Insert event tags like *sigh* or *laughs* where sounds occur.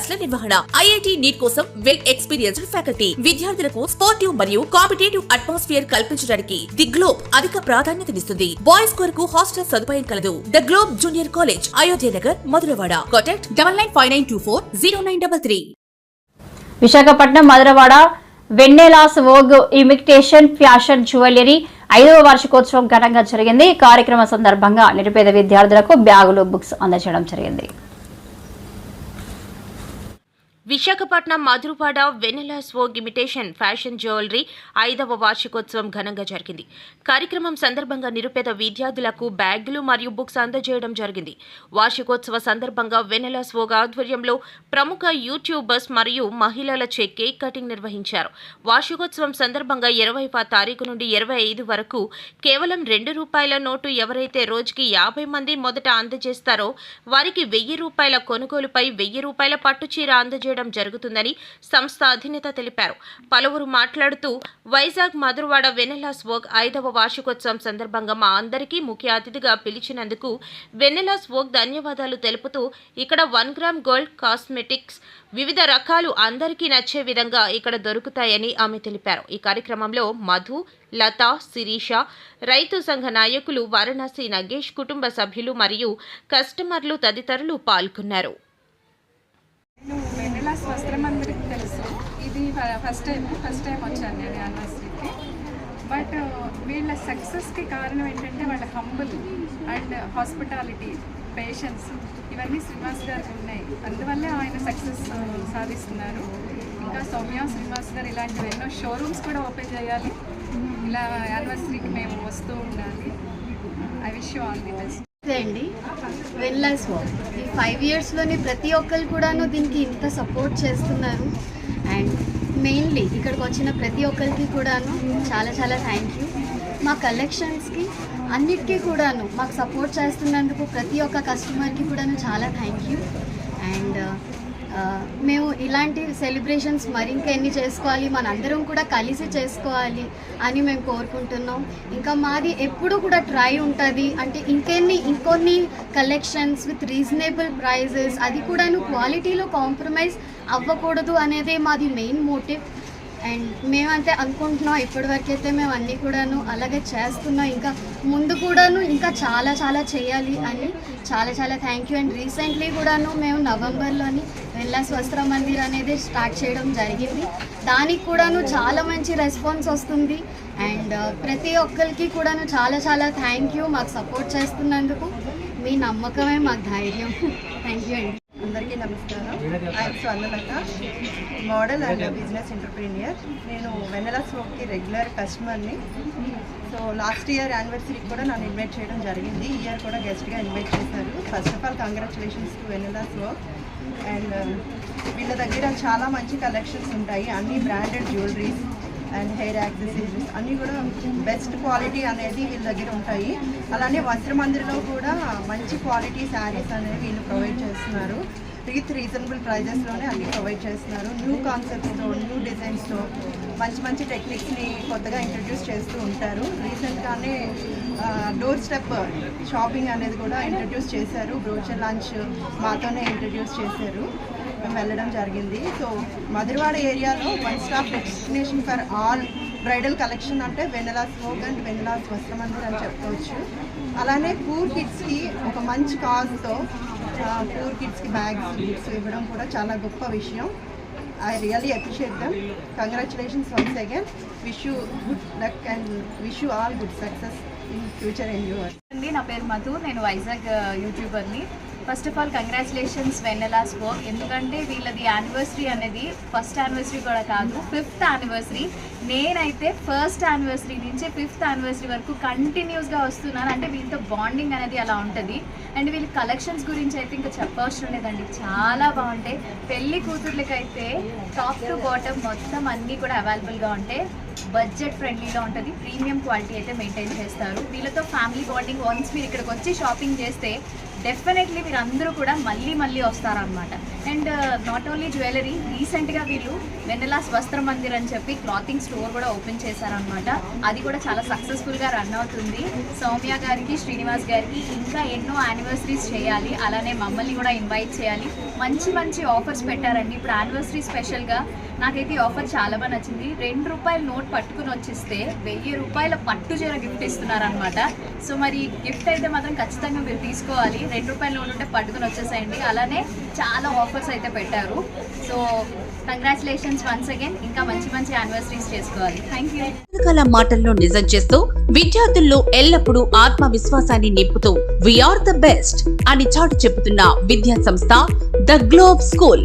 క్లాసుల నిర్వహణ. IIT NEET కోసం వెల్ ఎక్స్పీరియన్స్డ్ ఫ్యాకల్టీ. విద్యార్థులకు స్పోర్టివ్ మరియు కాంపిటేటివ్ అట్మాస్ఫియర్ కల్పించడానికి ది గ్లోబ్ అధిక ప్రాధాన్యతనిస్తుంది బాయ్స్ కొరకు హాస్టల్ సదుపాయం కలదు. The Globe junior college Ayodhya Nagar Madhurawada. Contact double nine five nine two four zero nine double three. Visakhapatnam Madhurawada Vennela's Vogue imitation fashion jewellery ఐదవ వార్షికోత్సవం ఘనంగా జరిగింది. కార్యక్రమ సందర్భంగా నిరుపేద విద్యార్థులకు బ్యాగులు బుక్స్ అందజేయడం జరిగింది. విశాఖపట్నం మధురపాడ వెనెలా స్వో ఇమిటేషన్ ఫ్యాషన్ జ్యువెలరీ ఐదవ వార్షికోత్సవం ఘనంగా జరిగింది. కార్యక్రమం సందర్భంగా నిరుపేద విద్యార్థులకు బ్యాగులు మరియు బుక్స్ అందజేయడం జరిగింది. వార్షికోత్సవ సందర్భంగా వెనెలా స్వోగ్ ఆధ్వర్యంలో ప్రముఖ యూట్యూబర్స్ మరియు మహిళలచే కేక్ కటింగ్ నిర్వహించారు. వార్షికోత్సవం సందర్భంగా ఇరవైవ తారీఖు నుండి ఇరవై ఐదు వరకు కేవలం రెండు రూపాయల నోటు ఎవరైతే రోజుకి యాభై మంది మొదట అందజేస్తారో వారికి వెయ్యి రూపాయల కొనుగోలుపై వెయ్యి రూపాయల పట్టుచీర అందజేయడం జరుగుతుందని సంస్థ అధినేత తెలిపారు. పలువురు మాట్లాడుతూ వైజాగ్ మధురవాడ వెన్నెలాస్ వోగ్ ఐదవ వార్షికోత్సవం సందర్భంగా మా అందరికీ ముఖ్య అతిథిగా పిలిచినందుకు వెన్నెలాస్ వోగ్ ధన్యవాదాలు తెలుపుతూ ఇక్కడ వన్ గ్రామ్ గోల్డ్ కాస్మెటిక్స్ వివిధ రకాలు అందరికీ నచ్చే విధంగా ఇక్కడ దొరుకుతాయని ఆమె తెలిపారు. ఈ కార్యక్రమంలో మధు లత శిరీష రైతు సంఘ నాయకులు వారణాసి నగేష్ కుటుంబ సభ్యులు మరియు కస్టమర్లు తదితరులు పాల్గొన్నారు. వెన్నెలాస్ వస్త్రం అందరికి తెలుసు. ఇది ఫ- ఫస్ట్ టైం ఫస్ట్ టైం వచ్చాను నేను యానివర్సరీకి బట్ uh, వీళ్ళ సక్సెస్కి కారణం ఏంటంటే వాళ్ళ హంబుల్ అండ్ హాస్పిటాలిటీ పేషెన్స్ ఇవన్నీ శ్రీనివాస్ గారికి ఉన్నాయి. అందువల్లే ఆయన సక్సెస్ uh, సాధిస్తున్నారు. ఇంకా సౌమ్య శ్రీనివాస్ గారు ఇలాంటివి ఎన్నో షోరూమ్స్ కూడా ఓపెన్ చేయాలి. ఇలా యానివర్సరీకి మేము వస్తూ ఉండాలి. I wish you all the best అండి. వెన్లాస్ వాక్ ఈ ఫైవ్ ఇయర్స్లోని ప్రతి ఒక్కరు కూడాను దీనికి ఇంత సపోర్ట్ చేస్తున్నారు. అండ్ మెయిన్లీ ఇక్కడికి వచ్చిన ప్రతి ఒక్కరికి కూడాను చాలా చాలా థ్యాంక్ యూ మా కలెక్షన్స్కి అన్నిటికీ కూడాను మాకు సపోర్ట్ చేస్తున్నందుకు ప్రతి ఒక్క కస్టమర్కి కూడాను చాలా థ్యాంక్ యూ అండ్ మేము ఇలాంటి సెలబ్రేషన్స్ మరింక ఎన్ని చేసుకోవాలి? మనందరం కూడా కలిసి చేసుకోవాలి అని మేము కోరుకుంటున్నాం. ఇంకా మాది ఎప్పుడు కూడా ట్రై ఉంటుంది. అంటే ఇంకెన్ని ఇంకొన్ని కలెక్షన్స్ విత్ రీజనబుల్ ప్రైజెస్ అది కూడాను క్వాలిటీలో కాంప్రమైజ్ అవ్వకూడదు అనేదే మాది మెయిన్ మోటివ్ అండ్ మేమంతే అనుకుంటున్నాం ఇప్పటివరకు అయితే మేము అన్నీ కూడాను అలాగే చేస్తున్నాం. ఇంకా ముందు కూడాను ఇంకా చాలా చాలా చేయాలి అని చాలా చాలా థ్యాంక్ యూ అండ్ రీసెంట్లీ కూడాను మేము నవంబర్లోని వెళ్ళా స్వస్త్ర మందిర్ అనేది స్టార్ట్ చేయడం జరిగింది. దానికి కూడాను చాలా మంచి రెస్పాన్స్ వస్తుంది. అండ్ uh, ప్రతి ఒక్కరికి కూడాను చాలా చాలా థ్యాంక్ యూ మాకు సపోర్ట్ చేస్తున్నందుకు. మీ నమ్మకమే మాకు ధైర్యం. *laughs* థ్యాంక్ యూ అండి. అందరికీ నమస్కారం. I'm Swarnalatha model and business entrepreneur. నేను వెన్నెల స్మోక్కి రెగ్యులర్ కస్టమర్ని. సో లాస్ట్ ఇయర్ యానివర్సరీకి కూడా నన్ను ఇన్వైట్ చేయడం జరిగింది. ఈ ఇయర్ కూడా గెస్ట్గా ఇన్వైట్ చేశారు. First of all congratulations to Vennela smoke. And um, వీళ్ళ దగ్గర చాలా మంచి కలెక్షన్స్ ఉంటాయి. అన్ని branded jewelleries and hair accessories అన్నీ కూడా బెస్ట్ క్వాలిటీ అనేది వీళ్ళ దగ్గర ఉంటాయి. అలానే వస్త్రమందిరిలో కూడా మంచి క్వాలిటీ శారీస్ అనేవి వీళ్ళు ప్రొవైడ్ చేస్తున్నారు. విత్ రీజనబుల్ ప్రైజెస్లోనే అన్ని ప్రొవైడ్ చేస్తున్నారు. న్యూ కాన్సెప్ట్స్తో న్యూ డిజైన్స్తో మంచి మంచి టెక్నిక్స్ని కొత్తగా ఇంట్రడ్యూస్ చేస్తూ ఉంటారు. రీసెంట్గానే డోర్ స్టెప్ షాపింగ్ అనేది కూడా ఇంట్రడ్యూస్ చేశారు. బ్రోచర్ లంచ్ మాతోనే ఇంట్రడ్యూస్ చేశారు. మేము వెళ్ళడం జరిగింది. సో మధురవాడ ఏరియాలో one stop destination for all bridal collection అంటే వెనెలా స్మోక్ అండ్ వెనెలాస్ వస్త్రమందిర్ అని చెప్పుకోవచ్చు. అలానే పూర్ కిడ్స్కి ఒక మంచి కాజ్తో పూర్ కిడ్స్కి బ్యాగ్స్ బుక్స్ ఇవ్వడం కూడా చాలా గొప్ప విషయం. I really appreciate them. Congratulations once again. Wish you good luck and wish you all good success in future and your అండి నా పేరు మధు. నేను Vizag యూట్యూబర్ని. First of all congratulations Vennela's Vogue ఎందుకంటే వీళ్ళది యానివర్సరీ అనేది ఫస్ట్ యానివర్సరీ కూడా కాదు ఫిఫ్త్ యానివర్సరీ నేనైతే ఫస్ట్ యానివర్సరీ నుంచి ఫిఫ్త్ యానివర్సరీ వరకు కంటిన్యూస్గా వస్తున్నాను. అంటే వీళ్ళతో బాండింగ్ అనేది అలా ఉంటుంది. అండ్ వీళ్ళ కలెక్షన్స్ గురించి అయితే ఇంకా చెప్పవసరం లేదండి. చాలా బాగుంటాయి. పెళ్ళి కూతుర్లకైతే టాప్ టు బాటమ్ మొత్తం అన్నీ కూడా అవైలబుల్గా ఉంటాయి. బడ్జెట్ ఫ్రెండ్లీలో ఉంటుంది. ప్రీమియం క్వాలిటీ అయితే మెయింటైన్ చేస్తారు. వీళ్ళతో ఫ్యామిలీ బాండింగ్ వన్స్ మీరు ఇక్కడికి వచ్చి షాపింగ్ చేస్తే డెఫినెట్లీ మీరు అందరూ కూడా మళ్ళీ మళ్ళీ వస్తారనమాట అండ్ నాట్ ఓన్లీ జ్యువెలరీ రీసెంట్గా వీళ్ళు వెన్నెలాస్ వస్త్ర మందిర్ అని చెప్పి క్లాతింగ్ స్టోర్ కూడా ఓపెన్ చేశారనమాట అది కూడా చాలా సక్సెస్ఫుల్గా రన్ అవుతుంది. సౌమ్య గారికి శ్రీనివాస్ గారికి ఇంకా ఎన్నో యానివర్సరీస్ చేయాలి. అలానే మమ్మల్ని కూడా ఇన్వైట్ చేయాలి. మంచి మంచి ఆఫర్స్ పెట్టారండి. ఇప్పుడు యానివర్సరీ స్పెషల్గా నాకైతే ఈ ఆఫర్ చాలా బాగా నచ్చింది. రెండు రూపాయల నోట్ పట్టుకుని వచ్చిస్తే వెయ్యి రూపాయల పట్టు చీర గిఫ్ట్ ఇస్తున్నారనమాట సో మరి గిఫ్ట్ అయితే మాత్రం ఖచ్చితంగా మీరు తీసుకోవాలి. రెండు రూపాయల నోట్ ఉంటే పట్టుకుని వచ్చేసేయండి. అలానే చాలా ఆఫర్స్ అయితే పెట్టారు. సో కంగ్రాచులేషన్స్ వన్స్ అగైన్ ఇంకా మంచి మంచి యానివర్సరీస్ చేసుకోవాలి. థ్యాంక్ యూ పథకాల మాటల్లో నిజం చేస్తూ విద్యార్థుల్లో ఎల్లప్పుడూ ఆత్మవిశ్వాసాన్ని నింపుతూ వీఆర్ ద బెస్ట్ అని చాటు చెబుతున్న విద్యా సంస్థ ద గ్లోబ్ స్కూల్